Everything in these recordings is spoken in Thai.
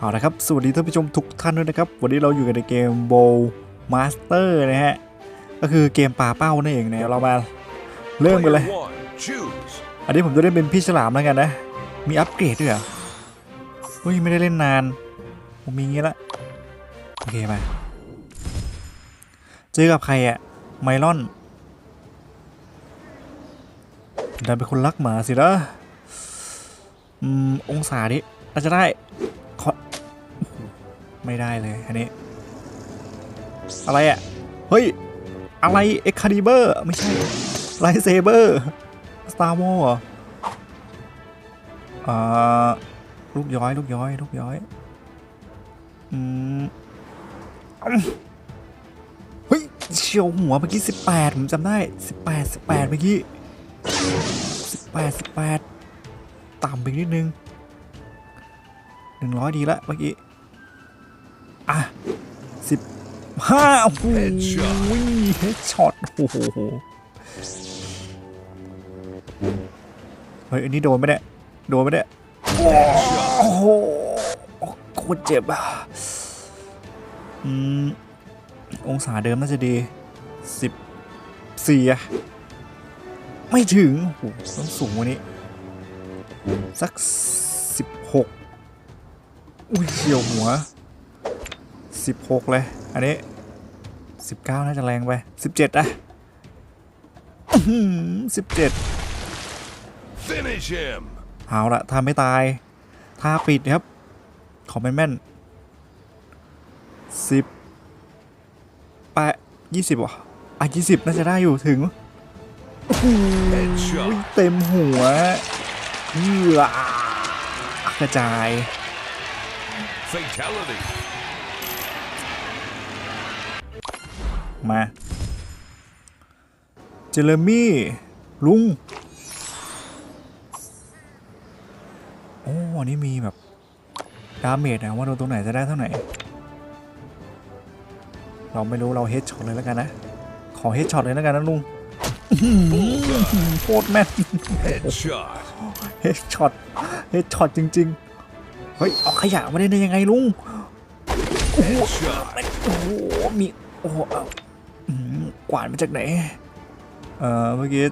เอาละครับ สวัสดีท่านผู้ชมทุกท่านด้วยนะครับ วันนี้เราอยู่กันในเกม Bow Master นะฮะ ก็คือเกมปลาเป้านั่นเองเนะเรามาเริ่มกันเลย อันนี้ผมจะได้เป็นพี่ฉลามแล้วกันนะ มีอัปเกรดด้วยเหรอเฮ้ยไม่ได้เล่นนาน ผมมีงี้ละ โอเคไปเจอกับใครอะไมลอนดันเป็นคนรักหมาสินะอืมองศาดิอาจจะได้ ไม่ได้เลยอันนี้ อะไรอะเฮ้ย อะไรเอ็กคาดิเบอร์ไม่ใช่ไลเซเบอร์สตาร์วอลอ่าลูกย้อยลูกย้อยลูกย้อยอืมอืมเฮ้ยเฉียวหัวเมื่อกี้สิบแปดผมจำได้สิบแปดสิบแปดเมื่อกี้สิบแปดสิบแปดต่ำไปนิดนึงหนึ่งร้อยดีละเมื่อกี้ ห้าโอ้โห Headshot เฮดช็อตโอ้โหเฮ้ยอันนี้โดนไหมเนี่ยโดนไหมเนี่ยโอ้โหโคตรเจ็บอะอืมองศาเดิมน่าจะดีสิบสี่อะไม่ถึงโอ้โหต้องสูงกว่านี้ สักสิบหกอุ้ยเฉียวหัว สิบหกเลย อันนี้สิบเก้าน่าจะแรงไปสิบเจ็ดอะสิบเจ็ด Finish him. เอาละทำไม่ตาย ท่าปิดครับ ขอแม่นแม่นสิบแปดยี่สิบวะอะยี่สิบน่าจะได้อยู่ถึงโอ้โห Headshot. เต็มหัวเหือกระจาย Fatality. มา เจเรมี่ ลุง โอ้อันนี้มีแบบ ดาเมจนะว่าโดนตรงไหนจะได้เท่าไหร่เราไม่รู้เราเฮดช็อตเลยแล้วกันนะ ขอเฮดช็อตเลยแล้วกันนะลุง Bullseye. โคตรแม่น Headshot. เฮดช็อตเฮดช็อตจริง ๆ เฮ้ยเอาขยะมาได้ได้ยังไงลุง Headshot. โอ้โหมีโอ้โหเอาอื้อหือ กวาดมาจากไหน เออเมื่อกี้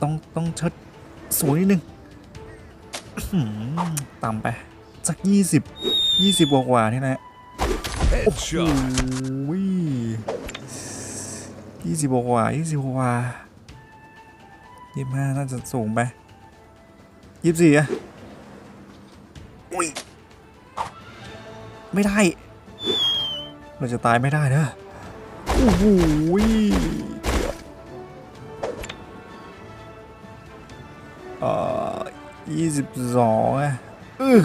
ต้องต้องเชิดสูงนิดนึงต่ำไป สักยี่สิบยี่สิบกว่าๆนี่นะโอ้ยยี่สิบกว่ายี่สิบกว่ายี่ห้าน่าจะสูงไปยี่สี่อะอุ้ย ไม่ได้ เราจะตายไม่ได้นะ อ้โหเอ่อยี่สิบสองอะเออ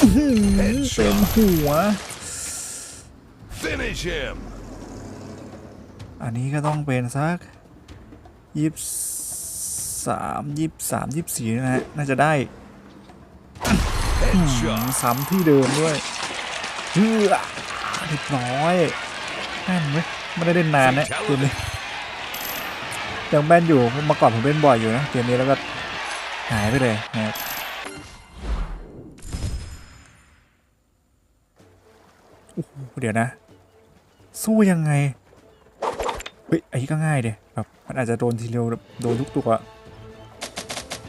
อื้อหือเต็มหัว Finish him. อันนี้ก็ต้องเป็นสักยี่สามยี่สามยี่สี่นะฮะ น่าจะได้ Headshot. ซ้ำที่เดิมด้วยเฮ้อเรียบร้อย แม่นไหมไม่ได้เล่นนานนะเกมนี้ยังแม่นอยู่เมื่อก่อนผมเล่นบ่อยอยู่นะเกมนี้แล้วก็หายไปเลยนะครับโอ้โหเดี๋ยวนะ สู้ยังไงเฮ้ยไอ้นี่ก็ง่ายเดีแบบมันอาจจะโดนทีเดียวแบบโดนทุกตัว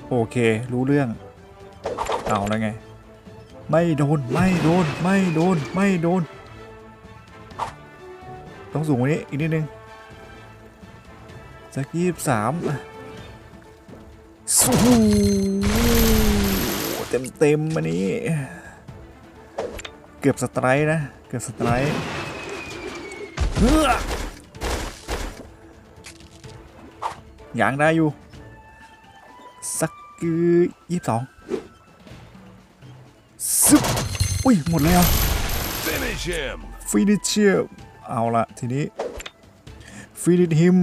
โอเค รู้เรื่องเอาแล้วไง ไม่โดน ไม่โดน ไม่โดน ไม่โดน ต้องสูงกว่านี้อีกนิดนึงสักยี่สิบสามสู้เต็มเต็มๆอันนี้ เกือบสไตร์นะ เกือบสไตร์เฮ้อยังได้อยู่ สักคือยี่สิบสองซึบอุ้ย หมดเลยอะ Finish him. ฟินิชเชีย เอาละทีนี้ฟินิชฮิม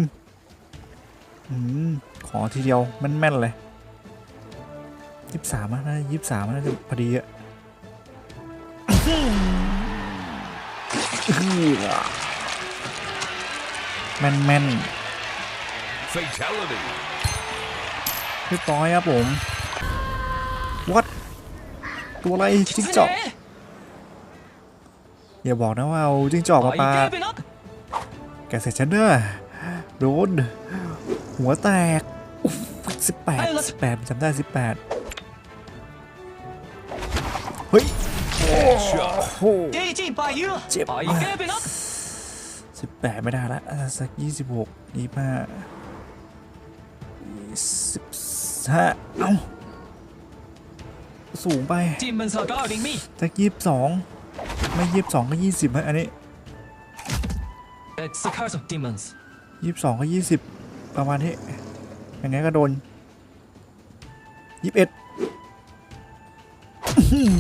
อืมขอทีเดียวแม่นๆเลยยี่สามนะยี่สามน่าจะพอดีอะแม่นแม่น Fatality. ๆเรียบร้อยครับผมวัดตัวอะไรจิ๊กจอก อย่าบอกนะว่าเอาจิ้งจอกมาปาแกเสร็จฉันเนอะโดนหัวแตกสิบแปดสิบแปดจำได้สิบแปดเฮ้ยโอ้เจ็บสิบแปดไม่ได้ละสักยี่สิบหกยี่ห้าสิบห้าเอ้าสูงไปสักยี่สิบสอง ไม่ยี่สิบสองก็ยี่สิบฮะอันนี้ It's the curse of demons. ยี่สิบสองก็ยี่สิบประมาณนี้ยังไงก็โดนยี่สิบเอ็ด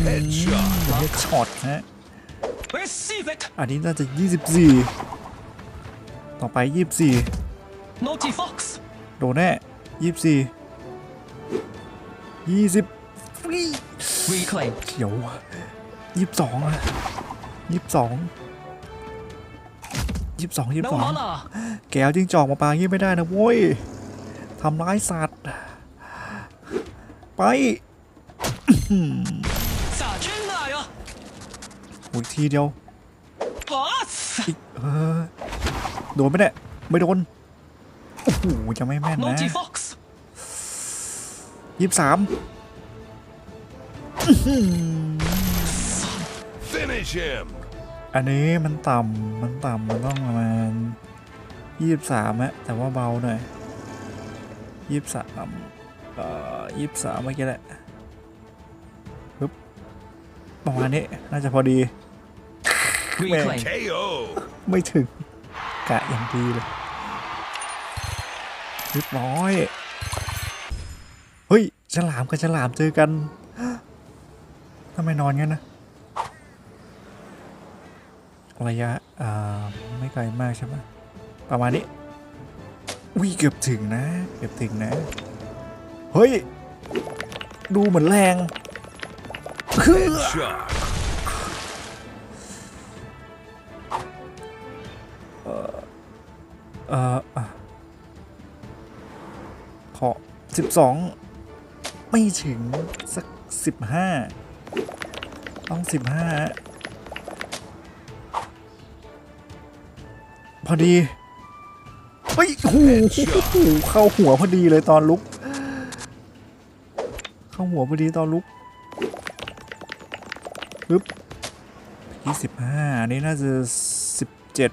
Headshot. เฮดช็อตฮะ Receive it. อันนี้น่าจะยี่สิบสี่ต่อไปยี่สิบสี่ Naughty fox. โดนแน่ยี่สิบสี่ยี่สิบฟรี Reclaim. เขียวยี่สิบสองอะ ยี่สิบสองยี่สิบสองยี่สิบสองแก้วจิ้งจอกมาปางี้ไม่ได้นะโว้ยทำร้ายสัตว์ ไปอีกทีเดียวโดนไม่ได้ไม่โดน โอ้โหจะไม่แม่นนะยี่สิบสาม อันนี้มันต่ำมันต่ำมันต้องประมาณยี่สิบสามอะแต่ว่าเบาหน่อยยี่สิบสามเอ่อยี่สิบสามเมื่อกี้แหละปึ๊บประมาณนี้น่าจะพอดี Reclaim. KO. ไม่ถึงกะอย่างดีเลยเรียบร้อย เฮ้ยฉลามกับฉลามเจอกันทำไมนอนงั้นนะ ระยะไม่ไกลมากใช่ไหมประมาณนี้วิเกือบถึงนะ เกือบถึงนะ เฮ้ย ดูเหมือนแรงเอ่ออะขอสิบสองไม่ถึงสักสิบห้าต้องสิบห้า พอดีเฮ้ยโอ้โหเข้าหัวพอดีเลยตอนลุก เข้าหัวพอดีตอนลุกปึ๊บยี่สิบห้าอันนี้น่าจะสิบเจ็ด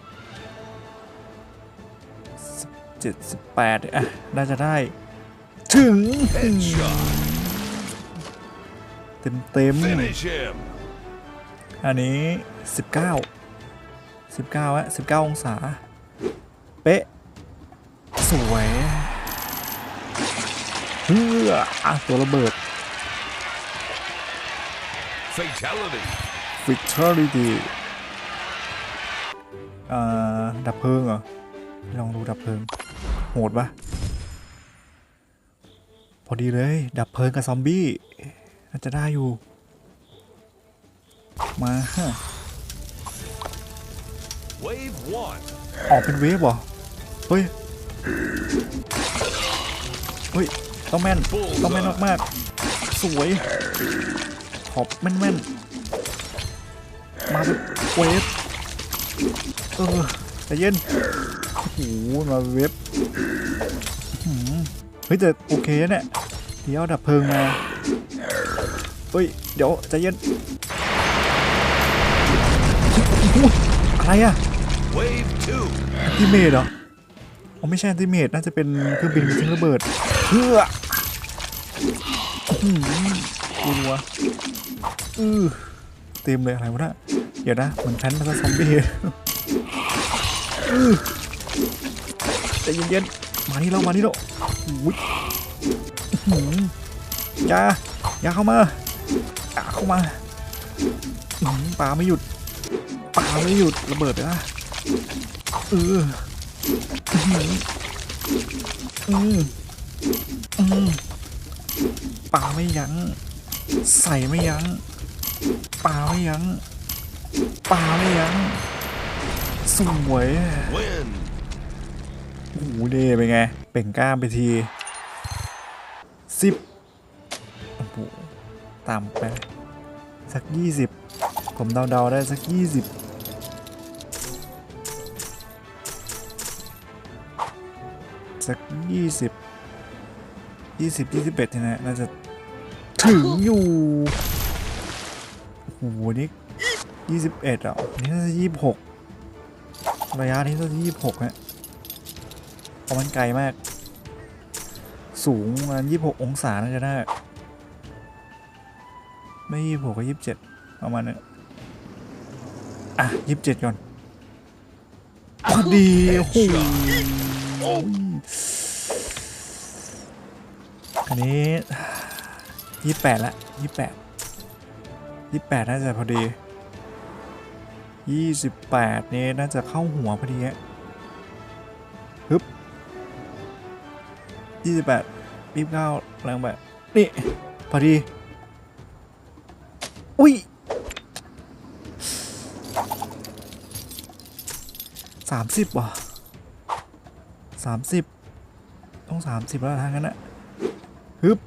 สิบเจ็ดสิบแปดอะ น่าจะได้ ถึง เต็มเต็มอันนี้สิบเก้าสิบเก้าอะสิบเก้าองศา เป๊ะ สวยเฮืออะตัวระเบิด Fatality. Fatality อ่าดับเพลิงเหรอ ลองดูดับเพลิง โหดปะพอดีเลย ดับเพลิงกับซอมบี้น่าจะได้อยู่ มาฮะ Wave one. ออกเป็นเวฟเหรอ เฮ้ย เฮ้ย ต้องแม่น ต้องแม่นมากๆ สวยขอบแม่นๆ มาเป็นเวฟ เออใจเย็น โอ้โห มาเป็นเวฟอื้อหือเฮ้ยแต่โอเคนะเนี่ย เดี๋ยวดับเพลิงมา เฮ้ย เดี๋ยวใจเย็นอุ๊ยอะไรอะ Wave two. แอนติเมตเหรออ๋อไม่ใช่แอนติเมตน่าจะเป็นเครื่องบินทิ้งระเบิดเพื่ออื้อหือกลัวอือเต็มเลยอะไรวะนะเดี๋ยวนะเหมือนแพนมาซะซอมบี้อือใจเย็นๆมานี่แล้วมานี่แล้วอุ้ยอย่าอย่าเข้ามาอย่าเข้ามาอื้อหือปาไม่หยุดปาไม่หยุดระเบิดเลยนะ เอออืมอืมอืมปาไม่ยั้งใส่ไม่ยั้งปลาไม่ยั้งปลาไม่ยั้งสวยโอ้โหเดเป็นไง เป่งกล้ามไปทีสิบโอ้โหต่ำไป สักยี่สิบผมเดาๆได้สักยี่สิบ สักยี่สิบยี่สิบยี่สิบเอ็ดเนี่ยนะน่าจะถึงอยู่โอ้โหนี่ยี่สิบเอ็ดอะนี่น่าจะยี่สิบหกระยะนี้น่าจะยี่สิบหกฮะเพราะมันไกลมาก สูงประมาณยี่สิบหกองศาน่าจะได้ ไม่ยี่สิบหกก็ยี่สิบเจ็ดประมาณนี้อะยี่สิบเจ็ดก่อนพอดีโอ้โห อันนี้ยี่แปดละยี่แปดยี่แปดน่าจะพอดียี่สิบแปดนี่น่าจะเข้าหัวพอดีฮะฮึบยี่สิบแปดยี่สิบเก้าแรงแบบนี่ พอดี อุ้ยสามสิบว่ะ สามสิบต้องสามสิบแล้วทางนั้นอะฮึบ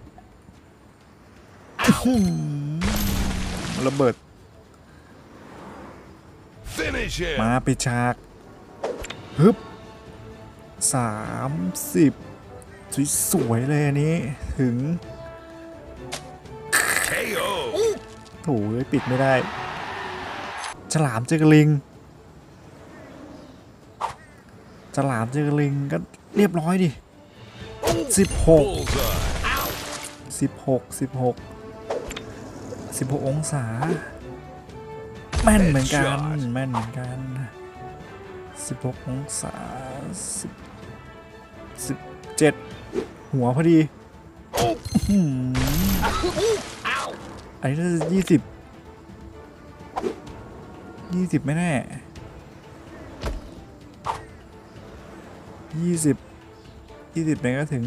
อื้อหือระเบิด Finish him. มาปิดฉากฮึบสามสิบสวยๆเลยอันนี้ ถึง KO. โถูยปิดไม่ได้ ฉลามเจอกบลิง ฉลามเจอลิงก็เรียบร้อยดิสิบหกสิบหกสิบหกสิบหกองศา แม่นเหมือนกัน แม่นเหมือนกันสิบหกองศาสิบสิบเจ็ดหัวพอดี อันนี้น่าจะยี่สิบยี่สิบไม่แน่ ยี่สิบยี่สิบไปก็ถึง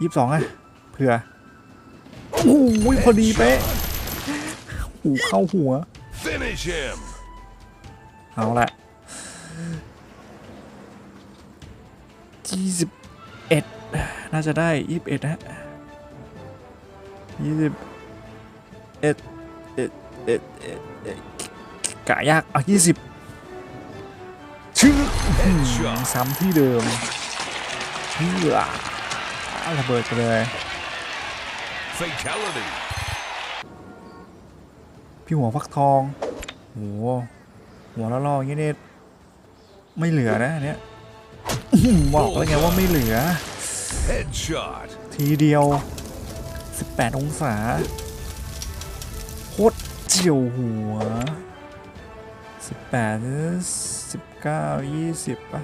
ยี่สิบสองอะเผื่อ โอ้โหพอดีเป๊ะหูเข้าหัว Finish him. เอาละยี่สิบเอ็ดน่าจะได้ยี่สิบเอ็ดฮะยี่สิบเอ็ดเอ็ดเอ็ดเอ็ดเอ็ดกะยากอะยี่สิบ ชื่อ Headshot. ซ้ำที่เดิมเพื่อระเบิดไปเลย Fatality. พี่หัวฟักทองโหหัวละลออย่างงี้เนี่ยไม่เหลือนะอันเนี้ยอื้อหือบอกแล้วไงว่าไม่เหลือ Headshot. ทีเดียว 18 องศาโคตรเจียวหัว 18หรือ19 20ป่ะ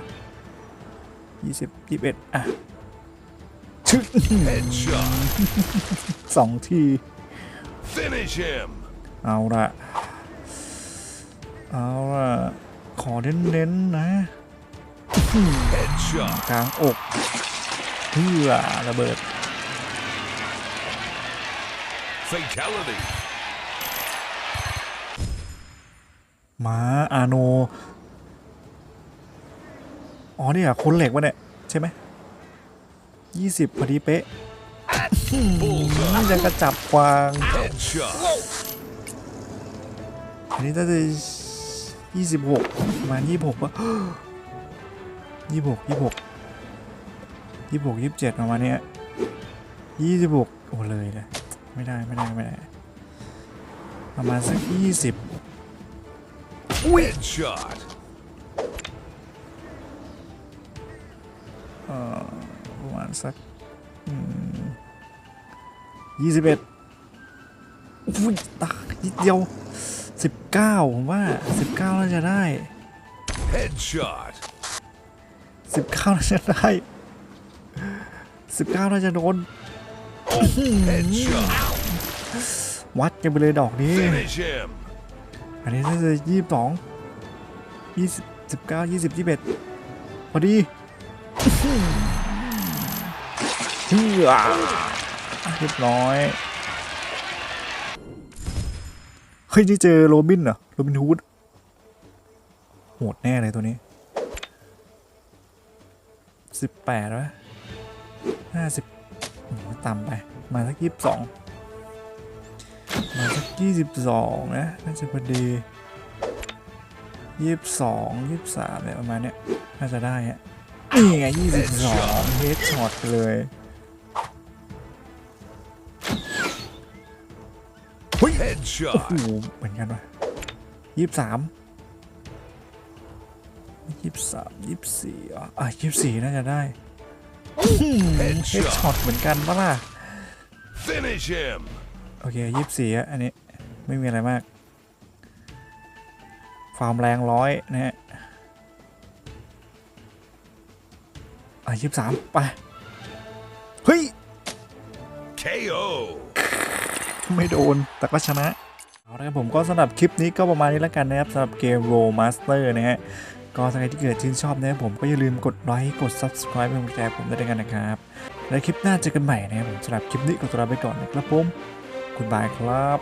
20 21อะชึ Headshot. สองที Finish him. เอาละเอาละขอเน้นๆนะ Headshot. กลางอกเพื่อระเบิด Fatality. ม้าอาโน อ๋อเนี่ยคนเหล็กวะเนี่ย ใช่ไหมยี่สิบพอดีเป๊ะนี่ยังกระจับกวาง อันนี้น่าจะยี่สิบหกประมาณยี่หกปะยี่หกยี่หกยี่หกยี่สิบเจ็ดประมาณเนี้ยยี่สิบหกโอ้เลยเลยไม่ได้ไม่ได้ไม่ได้ ประมาณสักยี่สิบ Headshot. เอ่อประมาณสักยี่สิบเอ็ดอุ้ยตายนิดเดียวสิบเก้าผมว่าสิบเก้าน่าจะได้ Headshot. สิบเก้าน่าจะได้สิบเก้าน่าจะโดน Headshot. วัดกันไปเลยดอกนี้ Finish him. อันนี้น่าจะยี่สิบสองยี่สิบสิบเก้ายี่สิบยี่สิบเอ็ดพอดีเฮ้ยเรียบร้อยเฮ้ยนี่เจอโรบินเหรอโรบินฮูดโหดแน่เลยตัวนี้สิบแปดวะห้าสิบต่ำไป มาสักยี่สิบสอง มาสักยี่สิบสองนะ น่าจะพอดียี่สิบสองยี่สิบสามเนี่ยประมาณเนี้ยน่าจะได้ฮะนี่ไงยี่สิบสองเฮดช็อตเลยเฮ้ยโอ้ Headshot. โหเหมือนกันวะยี่สิบสามยี่สิบสามยี่สิบสี่อะอะยี่สิบสี่น่าจะได้เฮดช็อตเหมือนกันปะล่ะ Finish him. โอเคยี่สิบสี่อะอันนี้ไม่มีอะไรมาก ความแรงร้อยนะฮะอะยี่สิบสามไป เฮ้ย KO. ไม่โดน แต่ก็ชนะ เอาละครับผมก็สำหรับคลิปนี้ก็ประมาณนี้แล้วกันนะครับสำหรับเกม Roll Master นะฮะ ก็ถ้าใครที่เกิดชื่นชอบนะครับผมก็อย่าลืมกดไลค์กด Subscribe เป็นกำลังใจให้ผมด้วยกันนะครับ และคลิปหน้าเจอกันใหม่นะครับผมสำหรับคลิปนี้ก็ตัวลาไปก่อนนะครับผม คุณบายครับ